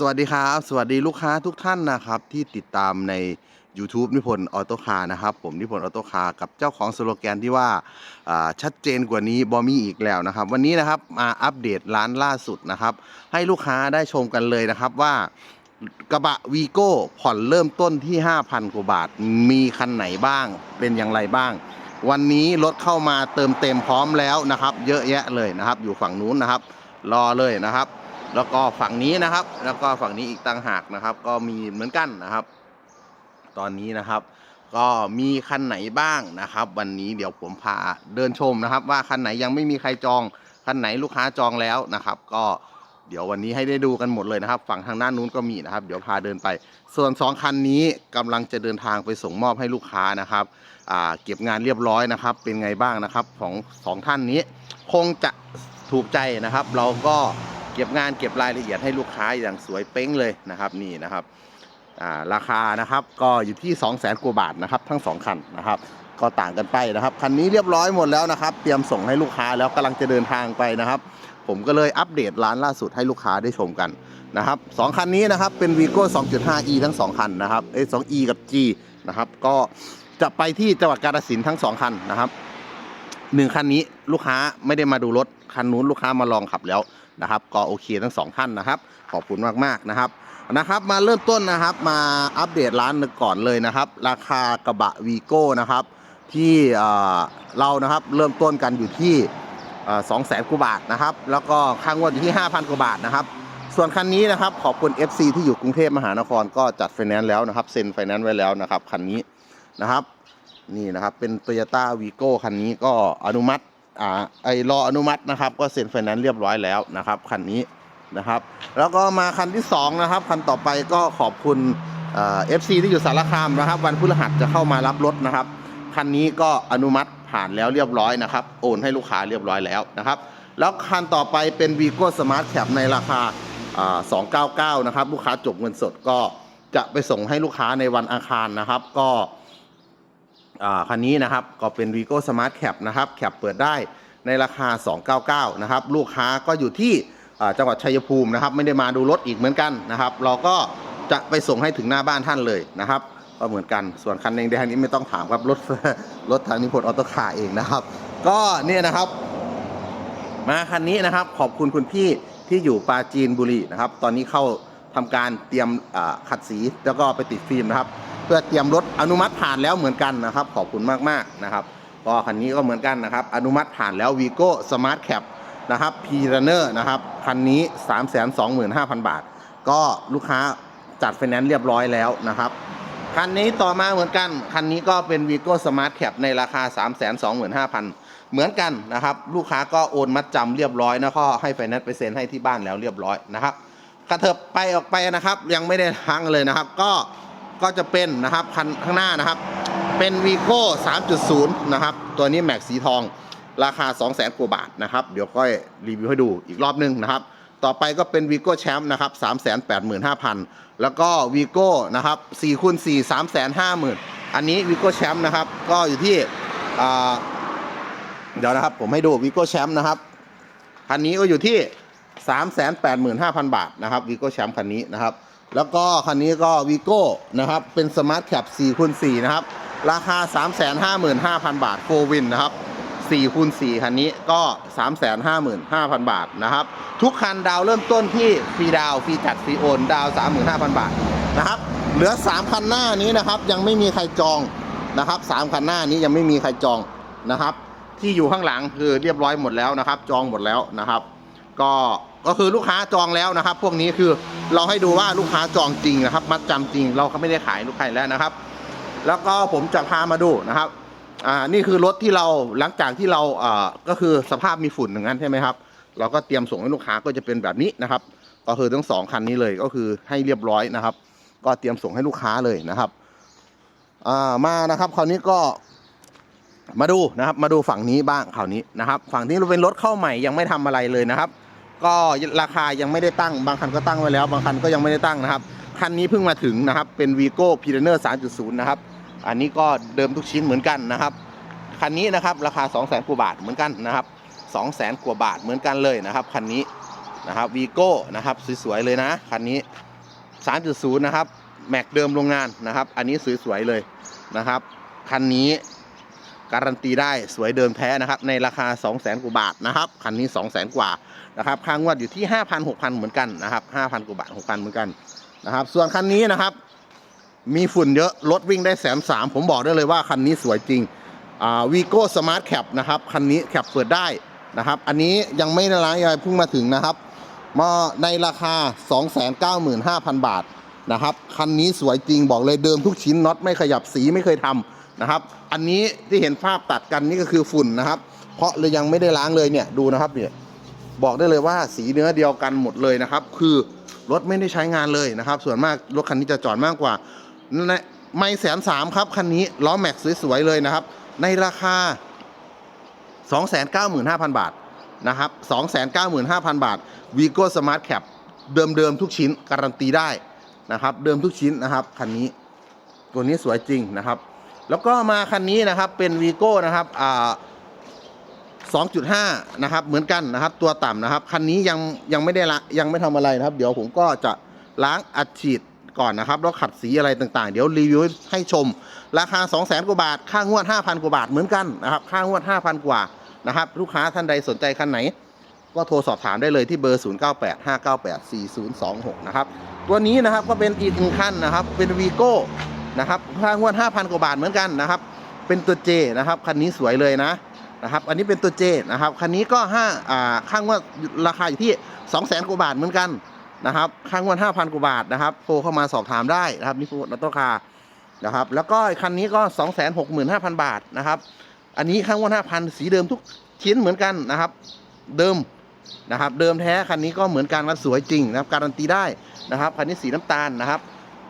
สวัสดีครับ สวัสดีลูกค้าทุกท่านนะครับ ที่ติดตามใน YouTube นิพนธ์ออโต้คาร์นะครับ ผมนิพนธ์ออโต้คาร์กับเจ้าของสโลแกนที่ว่าอ่าชัดเจนกว่านี้บอมีอีกแล้วนะครับ วันนี้นะครับมาอัปเดตร้านล่าสุดนะครับ ให้ลูกค้าได้ชมกันเลยนะครับว่ากระบะวีโก้ผ่อนเริ่มต้นที่ 5,000 กว่าบาท มีคันไหนบ้าง เป็นอย่างไรบ้าง วันนี้รถเข้ามาเติมเต็มพร้อมแล้วนะครับ เยอะแยะเลยนะครับ อยู่ฝั่งนู้นนะครับ รอเลยนะครับ แล้วก็ฝั่งนี้นะครับ แล้วก็ฝั่งนี้อีกต่างหากนะครับ ก็มีเหมือนกันนะครับ ตอนนี้นะครับ ก็มีคันไหนบ้างนะครับ วันนี้เดี๋ยวผมพาเดินชมนะครับ ว่าคันไหนยังไม่มีใครจองคันไหนลูกค้าจองแล้วนะครับ ก็เดี๋ยววันนี้ให้ได้ดูกันหมดเลยนะครับ ฝั่งทางด้านนู้นก็มีนะครับ เดี๋ยวพาเดินไป ส่วนสองคันนี้กำลังจะเดินทางไปส่งมอบให้ลูกค้านะครับเก็บงานเรียบร้อยนะครับ เป็นไงบ้างนะครับของสองท่านนี้ คงจะถูกใจนะครับ เราก็ เก็บงานเก็บรายละเอียดให้ลูกค้าอย่างสวยเป้งเลยนะครับนี่นะครับาราคานะครับก็อยู่ที่ 2 0 0แสนกว่าบาทนะครับทั้งสองคันนะครับ ก็ต่างกันไปนะครับ คันนี้เรียบร้อยหมดแล้วนะครับ เตรียมส่งให้ลูกค้าแล้วกำลังจะเดินทางไปนะครับ ผมก็เลยอัปเดตร้านล่าสุดให้ลูกค้าได้ชมกันนะครับสองคันนี้นะครับเป็น Vigo 2.5e ทั้งสองคันนะครับเอ้ย 2e กับ G นะครับก็จะไปที่จังหวัดกาฬสินธุ์ทั้งสองคันนะครับ หนึ่งคันนี้ลูกค้าไม่ได้มาดูรถคันนู้นลูกค้ามาลองขับแล้วนะครับ ก็โอเคทั้งสองท่านนะครับ ขอบคุณมากๆนะครับนะครับ มาเริ่มต้นนะครับมาอัปเดตร้านก่อนเลยนะครับ ราคากระบะวีโก้นะครับ ที่เรานะครับเริ่มต้นกันอยู่ที่สองแสนกว่าบาทนะครับ แล้วก็ค่างวดอยู่ที่ 5,000กว่าบาทนะครับ ส่วนคันนี้นะครับขอบคุณ FC ที่อยู่กรุงเทพมหานครก็จัดไฟแนนซ์แล้วนะครับเซ็นไฟแนนซ์ไว้แล้วนะครับคันนี้นะครับ นี่นะครับ เป็น t o y ยต้าวีโก้คันนี้ก็อนุมัติอ่าไอรออนุมัตินะครับ ก็เซ็นไฟแนนซ์เรียบร้อยแล้วนะครับคันนี้นะครับ แล้วก็มาคันที่ 2 นะครับ คันต่อไปก็ขอบคุณเอฟซีที่อยู่สารคามนะครับ วันพฤหัสจะเข้ามารับรถนะครับ คันนี้ก็อนุมัติผ่านแล้วเรียบร้อยนะครับ โอนให้ลูกค้าเรียบร้อยแล้วนะครับ แล้วคันต่อไปเป็น Vigo Smart Cap ในราคา 299 นะครับ ลูกค้าจบเงินสดก็จะไปส่งให้ลูกค้าในวันอังคารนะครับ ก็ คันนี้นะครับก็เป็น Vigo Smart Cap นะครับแคปเปิดได้ในราคา 299 นะครับ ลูกค้าก็อยู่ที่จังหวัดชัยภูมินะครับ ไม่ได้มาดูรถอีกเหมือนกันนะครับ เราก็จะไปส่งให้ถึงหน้าบ้านท่านเลยนะครับ ก็เหมือนกันส่วนคันแดงๆนี้ไม่ต้องถามครับรถรถทางนิพนธ์ออโต้คาเองนะครับ ก็เนี่ยนะครับ มาคันนี้นะครับขอบคุณคุณพี่ที่อยู่ปราจีนบุรีนะครับ ตอนนี้เข้าทำการเตรียมขัดสีแล้วก็ไปติดฟิล์มนะครับ เพื่อเตรียมรถอนุมัติผ่านแล้วเหมือนกันนะครับ ขอบคุณมากๆนะครับก็คันนี้ก็เหมือนกันนะครับ อนุมัติผ่านแล้ว Vigo Smart Cap นะครับ p r u n n e r นะครับคันนี้ 325,000 บาท ก็ลูกค้าจัดไฟแนนซ์เรียบร้อยแล้วนะครับคันนี้ต่อมาเหมือนกัน คันนี้ก็เป็น Vigo Smart Cap ในราคา 325,000 เหมือนกันนะครับ ลูกค้าก็โอนมัดจำเรียบร้อยนะก็ให้ไฟแนนซ์ไปเซ็นให้ที่บ้านแล้วเรียบร้อยนะครับกระเถิบไปออกไปนะครับ ยังไม่ได้ทั้งเลยนะครับ ก็ ก็จะเป็นนะครับคันข้างหน้านะครับ เป็น Vigo 3.0 นะครับ ตัวนี้แม็กสีทองราคา 200,000กว่าบาทนะครับ เดี๋ยวค่อยรีวิวให้ดูอีกรอบหนึงนะครับ ต่อไปก็เป็น Vigo Champ นะครับ 385,000 แล้วก็ Vigo นะครับ4คูณ4 350,000 อันนี้ Vigo Champ นะครับ ก็อยู่ที่เดี๋ยวนะครับ ผมให้ดู Vigo Champ นะครับ คันนี้ก็อยู่ที่ 385,000 บาทนะครับ Vigo Champ คันนี้นะครับ แล้วก็คันนี้ก็ Vigo นะครับ เป็น Smart Cap 4คูณ4นะครับ ราคา 355,000 บาทโฟวินนะครับ4คูณ4คันนี้ก็ 355,000 บาทนะครับ ทุกคันดาวเริ่มต้นที่ฟรีดาวฟรีจัดฟรีโอนดาว 35,000 บาทนะครับ เหลือ 3 คันหน้านี้นะครับ ยังไม่มีใครจองนะครับ3คันหน้านี้ยังไม่มีใครจองนะครับ ที่อยู่ข้างหลังคือเรียบร้อยหมดแล้วนะครับ จองหมดแล้วนะครับ ก็ ก็คือลูกค้าจองแล้วนะครับ พวกนี้คือเราให้ดูว่าลูกค้าจองจริงนะครับ มัดจำจริง เราก็ไม่ได้ขายลูกค้าแล้วนะครับ แล้วก็ผมจะพามาดูนะครับอ่านี่คือรถที่เราหลังจากที่เราอ่าก็คือสภาพมีฝุ่นอย่างนั้นใช่ไหมครับ เราก็เตรียมส่งให้ลูกค้าก็จะเป็นแบบนี้นะครับ ก็คือทั้งสองคันนี้เลยก็คือให้เรียบร้อยนะครับ ก็เตรียมส่งให้ลูกค้าเลยนะครับอ่ามานะครับ คราวนี้ก็มาดูนะครับ มาดูฝั่งนี้บ้างคราวนี้นะครับ ฝั่งนี้เป็นรถเข้าใหม่ยังไม่ทำอะไรเลยนะครับ ก็ราคายังไม่ได้ตั้ง บางคันก็ตั้งไว้แล้ว บางคันก็ยังไม่ได้ตั้งนะครับ คันนี้เพิ่งมาถึงนะครับ เป็น Vigo p i r a n e r 3.0 นะครับ อันนี้ก็เดิมทุกชิ้นเหมือนกันนะครับ คันนี้นะครับราคา 2 0 0 0 0 0กว่าบาทเหมือนกันนะครับ2 0 0 0 0 0กว่าบาทเหมือนกันเลยนะครับ คันนี้นะครับวีโก้นะครับสวยๆเลยนะคันนี้ 3.0 นะครับแม็กเดิมโรงงานนะครับ อันนี้สวยๆเลยนะครับ คันนี้ การันตีได้สวยเดิมแท้นะครับ ในราคา 200,000กว่าบาทนะครับคันนี้ 200,000กว่านะครับค่างวดอยู่ที่ 5,000 6,000 เหมือนกันนะครับ5,000 กว่าบาท 6,000 เหมือนกันนะครับ ส่วนคันนี้นะครับ มีฝุ่นเยอะรถวิ่งได้แสนสามผมบอกได้เลยว่าคันนี้สวยจริงวีโก้สมาร์ทแคปนะครับคันนี้แคปเปิดได้นะครับ อันนี้ยังไม่ได้ร้านยังเพิ่งมาถึงนะครับมาในราคา 295,000 บาทนะครับคันนี้สวยจริงบอกเลยเดิมทุกชิ้นน็อตไม่ขยับสีไม่เคยทำ นะครับ อันนี้ที่เห็นภาพตัดกันนี่ก็คือฝุ่นนะครับ เพราะเลยยังไม่ได้ล้างเลยเนี่ยดูนะครับเนี่ยบอกได้เลยว่าสีเนื้อเดียวกันหมดเลยนะครับ คือรถไม่ได้ใช้งานเลยนะครับ ส่วนมากรถคันนี้จะจอดมากกว่าในไม่แสนสามครับคันนี้ล้อแม็กสวยๆเลยนะครับ ในราคา 295,000 บาทนะครับ 295,000 บาท Vigo Smart Cap เดิมๆทุกชิ้นการันตีได้นะครับ เดิมทุกชิ้นนะครับคันนี้ ตัวนี้สวยจริงนะครับ แล้วก็มาคันนี้นะครับเป็น Vigo นะครับอ่า2.5 นะครับ เหมือนกันนะครับ ตัวต่ำนะครับ คันนี้ยังยังไม่ได้ละยังไม่ทำอะไรนะครับ เดี๋ยวผมก็จะล้างอัดฉีดก่อนนะครับ แล้วขัดสีอะไรต่างๆ เดี๋ยวรีวิวให้ชม ราคา 200,000กว่าบาท ค่างวด 5,000 กว่าบาทเหมือนกันนะครับ ค่างวด 5,000 กว่านะครับ ลูกค้าท่านใดสนใจคันไหน ก็โทรสอบถามได้เลยที่เบอร์ 0985984026 นะครับ ตัวนี้นะครับก็เป็นอีกหนึ่งคันนะครับ เป็นวีโก้ นะครับค่างวด 5,000 กว่าบาทเหมือนกันนะครับ เป็นตัวเจนะครับคันนี้สวยเลยนะนะครับ อันนี้เป็นตัวเจนะครับคันนี้ก็ห้าอ่าข้างว่าราคาอยู่ที่ 2 0 0 0 0 0 กว่าบาทเหมือนกันนะครับข้างว่า5,000 กว่าบาทนะครับโทรเข้ามาสอบถามได้นะครับนี่คือรถต้คานะครับแล้วก็คันนี้ก็ 265,000 บาทนะครับอันนี้ข้างว่า5,000 สีเดิมทุกชิ้นเหมือนกันนะครับ เดิมนะครับเดิมแท้คันนี้ก็เหมือนกันครับสวยจริงนะครับการันตีได้นะครับคันนี้สีน้ำตาลนะครับ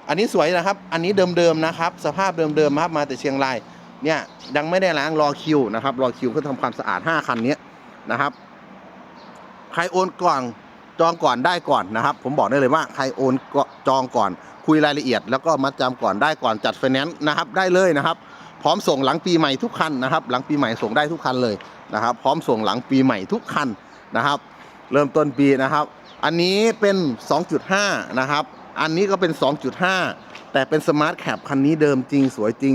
อันนี้สวยนะครับ อันนี้เดิมๆนะครับ สภาพเดิมๆครับมาแต่เชียงราย เนี่ยยังไม่ได้ล้างรอคิวนะครับ รอคิวเพื่อทำความสะอาด 5 คันนี้นะครับ ใครโอนก่อนจองก่อนได้ก่อนนะครับ ผมบอกได้เลยว่าใครโอนจองก่อน คุยรายละเอียด แล้วก็มัดจำก่อนได้ก่อนจัดไฟแนนซ์นะครับ ได้เลยนะครับ พร้อมส่งหลังปีใหม่ทุกคันนะครับ หลังปีใหม่ส่งได้ทุกคันเลยนะครับ พร้อมส่งหลังปีใหม่ทุกคันนะครับ เริ่มต้นปีนะครับ อันนี้เป็น 2.5 นะครับ อันนี้ก็เป็น 2.5 แต่เป็นสมาร์ทแคปคันนี้เดิมจริงสวยจริง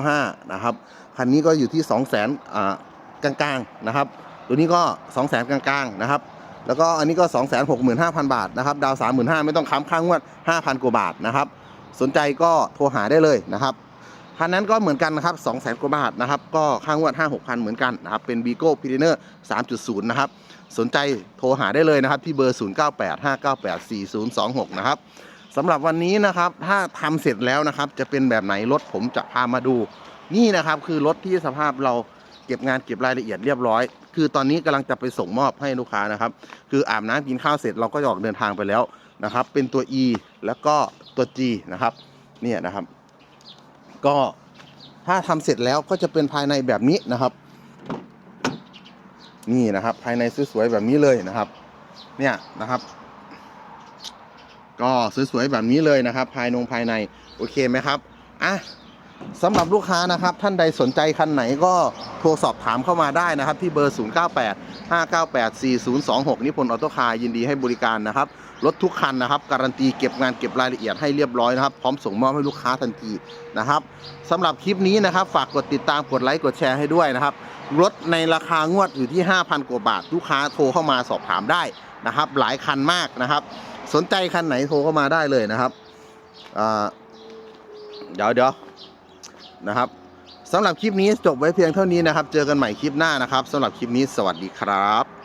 295 นะครับ คันนี้ก็อยู่ที่ 2 0 0 0 0 0อ่ากลางๆนะครับ ตัวนี้ก็ 2 0 0 0 0 0 กลางๆนะครับ แล้วก็อันนี้ก็ 265,000 บาทนะครับ ดาว 35,000 ไม่ต้องค้ำค่างวด 5,000 กว่าบาทนะครับ สนใจก็โทรหาได้เลยนะครับคันนั้นก็เหมือนกันนะครับ 200,000กว่าบาทนะครับ ก็ค่างวด 5 6,000 เหมือนกันนะครับ เป็น b ีโก้พีเนอร์3.0 นะครับ สนใจโทรหาได้เลยนะครับ ที่เบอร์ 0985984026 นะครับ สำหรับวันนี้นะครับ ถ้าทำเสร็จแล้วนะครับ จะเป็นแบบไหนรถผมจะพามาดู นี่นะครับคือรถที่สภาพเราเก็บงานเก็บรายละเอียดเรียบร้อย คือตอนนี้กำลังจะไปส่งมอบให้ลูกค้านะครับ คืออาบน้ำกินข้าวเสร็จเราก็ออกเดินทางไปแล้วนะครับ เป็นตัว E แล้วก็ตัว G นะครับเนี่ยนะครับ ก็ถ้าทำเสร็จแล้วก็จะเป็นภายในแบบนี้นะครับ นี่นะครับ ภายในสวยๆแบบนี้เลยนะครับ เนี่ยนะครับ ก็สวยๆแบบนี้เลยนะครับ ภายนงภายในโอเคไหมครับอะสำหรับลูกค้านะครับท่านใดสนใจคันไหนก็โทรสอบถามเข้ามาได้นะครับ ที่เบอร์ 098 598 4026 นิพนธ์ออโต้คาร์ยินดีให้บริการนะครับรถทุกคันนะครับ การันตีเก็บงานเก็บรายละเอียดให้เรียบร้อยนะครับ พร้อมส่งมอบให้ลูกค้าทันทีนะครับสำหรับคลิปนี้นะครับ ฝากกดติดตามกดไลค์กดแชร์ให้ด้วยนะครับรถในราคางวดอยู่ที่ 5,000 กว่าบาท ลูกค้าโทรเข้ามาสอบถามได้นะครับ หลายคันมากนะครับ สนใจคันไหนโทรเข้ามาได้เลยนะครับเดี๋ยวเดี๋ยวนะครับสำหรับคลิปนี้จบไว้เพียงเท่านี้นะครับ เจอกันใหม่คลิปหน้านะครับสำหรับคลิปนี้สวัสดีครับ